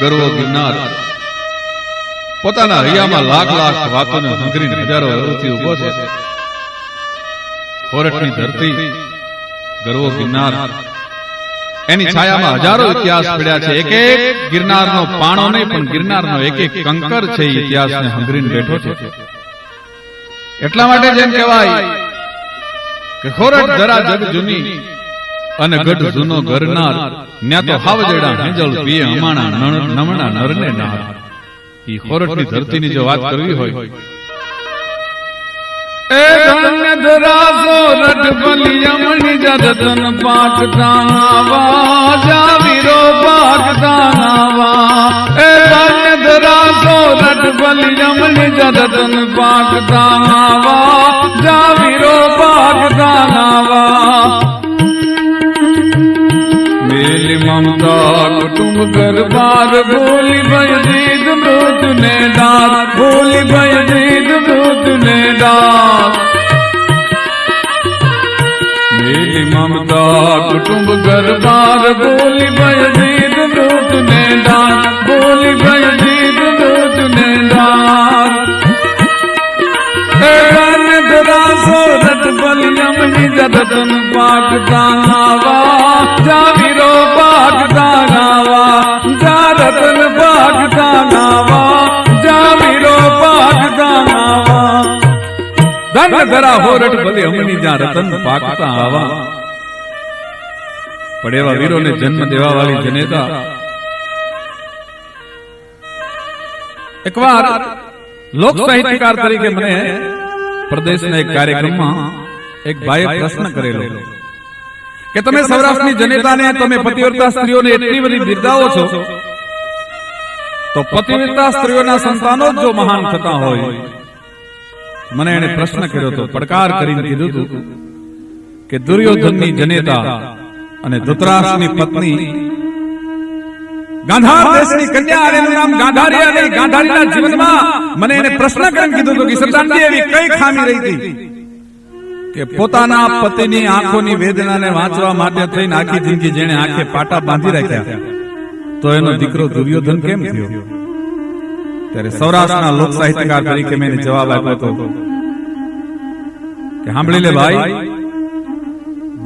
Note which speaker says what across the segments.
Speaker 1: ગર્વ ગિરનાર પોતાના હૈયામાં લાખ લાખ વાતોને હંગરીને હજારો ઊભો છે ધરતી ગરવો ગિરનાર. એની છાયામાં હજારો ઇતિહાસ પડ્યા છે. એક એક ગિરનારનો પાણો નહીં પણ ગિરનારનો એક એક કંકર છે ઇતિહાસને હંગરીને બેઠો છે. એટલા માટે જેમ કહેવાય કે ખોરટ ધરા જગ જૂની અને ગઢ જૂનો ગરનાર. ન્યા તો હાવજેડા હેંજળ પીએ અમાણા નમણા નરને નાર ઈ ખોરટની ધરતીની જો વાત કરવી હોય એ ધન્ય ધરાસો રટ બલિયમણી જરતન પાક દાનાવા જાવીરો પાક દાનાવા એ ધન્ય ધરાસો રટ બલિયમણી જરતન પાક દાનાવા જાવીરો પાક દાનાવા મેલી મમતા કુટુંબ ગરબાર બોલી ભય દીદ મૃત ને ડાર. બોલી ભય દીદ મૃત ને ડાર મેલી મમતા કુટુંબ ગરબાર, બોલી ભય દીદ મૃત ને ડાર બોલી ભય દીદ મૃત ને ડાર રત બલિયમ બલિયમની જરતન પાક દાનાવા ધન ધરા હોરઠ ભલે હમની જ્યાં રતન પાકતા આવા. પણ એવા વીરોને જન્મ દેવા વાળી જનેતા એકવાર લોક સાહિત્યકાર તરીકે મને પ્રદેશના એક કાર્યક્રમમાં એક ભાઈએ પ્રશ્ન કરેલો. કે તમે સૌરાષ્ટ્રની જનતાને તમે પતિવ્રતા સ્ત્રીઓને એટલી બધી બિરદાવો છો તો પતિવ્રતા સ્ત્રીઓના સંતાનો જ જો મહાન થતા હોય. મને એને પ્રશ્ન કર્યો હતો પડકાર કરીને કીધું હતું કે દુર્યોધનની જનેતા અને ધૃતરાષ્ટ્રની પત્ની ગાંધાર દેશની કન્યા અને નામ ગાંધારી અને ગાંધારીના જીવનમાં મને એને પ્રશ્ન કરીને કીધું હતું કે સરદારજી એવી કઈ ખામી રહી હતી કે પોતાના પતિની આંખોની વેદનાને વાંચવા માટે થઈને આખી જિંદગી જેણે આંખે પાટા બાંધી રાખ્યા. તો એનો દીકરો દુર્યોધન કેમ થયો? ત્યારે સૌરાષ્ટ્રના લોક સાહિત્યકાર તરીકે મેં જવાબ આપ્યો હતો કે સાંભળી લે ભાઈ,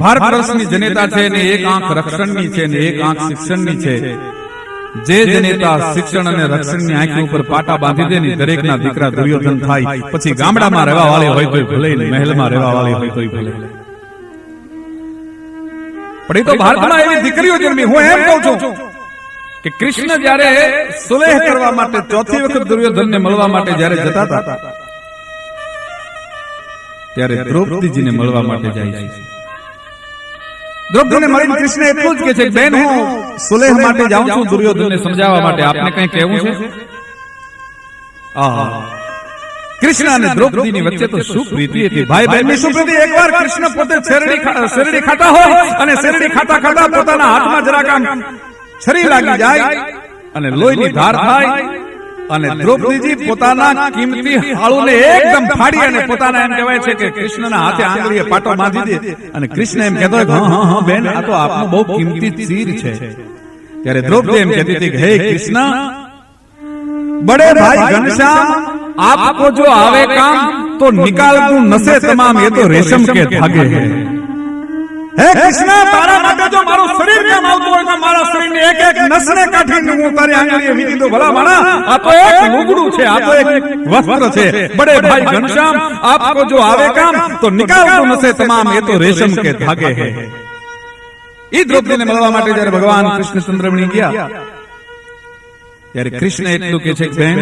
Speaker 1: ભારત વર્ષની જનેતા છે ને એક આંખ રક્ષણની છે ને એક આંખ શિક્ષણની છે. જે જનેતા શિક્ષણ અને રક્ષણની આંખ ઉપર પાટા બાંધી દે ને દરેકના દીકરા દુર્યોધન થાય. પછી ગામડામાં રહેવા વાળી હોય તોય ભલે મહેલમાં રહેવા વાળી હોય તોય ભલે. પણ એ તો ભારતમાં એવી દીકરીઓ જન્મી. હું એમ કહું છું કે કૃષ્ણ જ્યારે સુલેહ કરવા માટે ચોથી વખત દુર્યોધનને મળવા માટે જ્યારે જતા હતા. ત્યારે દ્રૌપદીજીને મળવા માટે જાય છે. દ્રૌપદીને મળીને કૃષ્ણ એટલું જ કે છે બેન હું સુલેહ માટે જાઉં છું દુર્યોધનને સમજાવવા માટે આપને કંઈ કહેવું છે. કૃષ્ણ અને દ્રૌપદીની વચ્ચે તો શું પ્રીતિ હતી. ભાઈ બહેનની શું પ્રીતિ એકવાર કૃષ્ણ પોતે શેરડી શેરડી ખાતા હોય અને શેરડી ખાતા ખાતા પોતાના હાથમાં જરાક આમ છરી લાગી જાય અને લોહીની ધાર થાય અને દ્રૌપદીજી પોતાના કિંમતી હાળુને એકદમ ફાડી અને પોતાના એમ કહેવાય છે કે કૃષ્ણના હાથે આંગળીએ પાટો બાંધી દે અને કૃષ્ણ એમ કહેતો હા હા હા બેન આ તો આપનો બહુ કિંમતી ચીર છે. ત્યારે દ્રૌપદી એમ કહેતી હતી હે કૃષ્ણ બડે ભાઈ ઘનશ્યામ આપકો જો આવે કામ તો નિકાલ તું નસે તમામ એ તો રેશમ કે ભાગે હે. હે કૃષ્ણ તારા માટે જો મારું શરીર કેમ આવતું હોય તો મારા શરીરની એક એક નસને કાઢીને હું તારી આંગળીએ વીતી દઉં. ભલા માણા આ તો એક લુગડું છે આ તો એક વસ્ત્ર છે. બડે ભાઈ ઘનશ્યામ આપકો જો આવે કામ તો નિકાલ નસે તમામ એ તો રેશમ કે ધાગે હે. ઈ દ્રૌપદીને મળવા માટે જ્યારે ભગવાન કૃષ્ણ ચંદ્રમણી ગયા ત્યારે કૃષ્ણ એટલું કે છે કે બહેન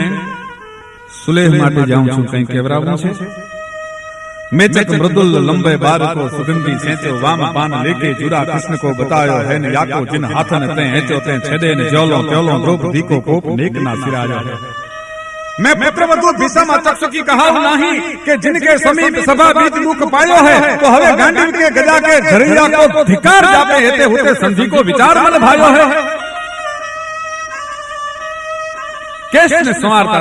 Speaker 1: સુલેહ માટે જાઉં છું કંઈ કેવરાવું છે? मेचक मृदुल लंबे बार को सुगंधी सेंचो वाम पान लेके जुरा कृष्ण को बतायो है न याको जिन हाथन ते हेचो ते छेदे न जोलो त्योलो द्रौपदी को कोप नेक ना सिरायो मैं पुत्र पुत्रवधु भीषम अचक्षुकी कहा नहीं कि जिनके समीप सभा बीच मुख पायो है तो हवे गांडीव के गजा के झरिया को धिकार जापे हेते होते संधि को विचार मन भायो है। कृष्ण स्वार्थ